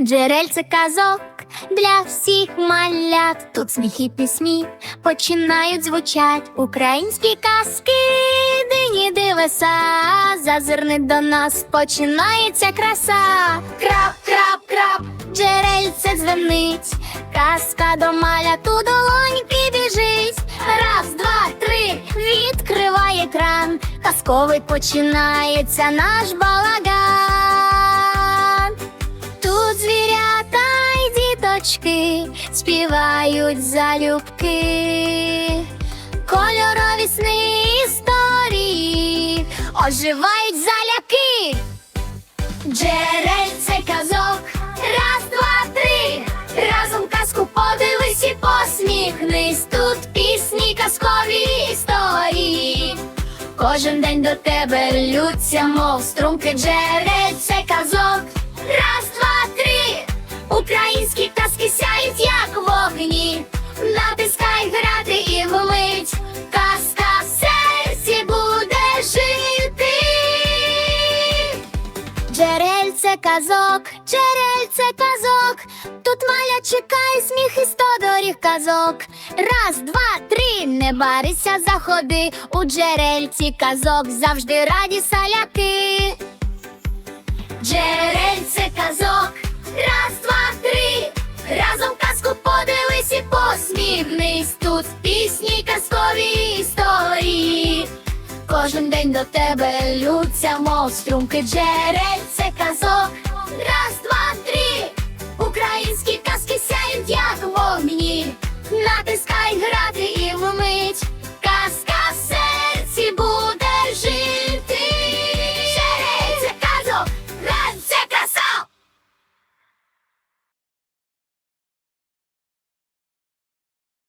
Джерельце казок для всіх малят. Тут сміх і пісні починають звучать. Українські казки, дині дивеса. Зазирни до нас, починається краса. Крап, крап, крап, джерельце дзвенить. Казка до малят у долоньки біжить. Раз, два, три, відкривай екран. Казковий починається наш балаган. Й співають залюбки, кольорові сни історії оживають заляки. Джерельце казок, раз, два, три. Разом казку подивись і посміхнись. Тут пісні, казкові історії. Кожен день до тебе лються, мов струмки джерельце казок. Джерельце казок, джерельце казок. Тут маля чекає сміх і сто доріг казок. Раз, два, три, не барися, заходи. У джерельці казок завжди раді саляки. Джерельце Кожен день до тебе лються, мов струмки джерельце казок. Раз, два.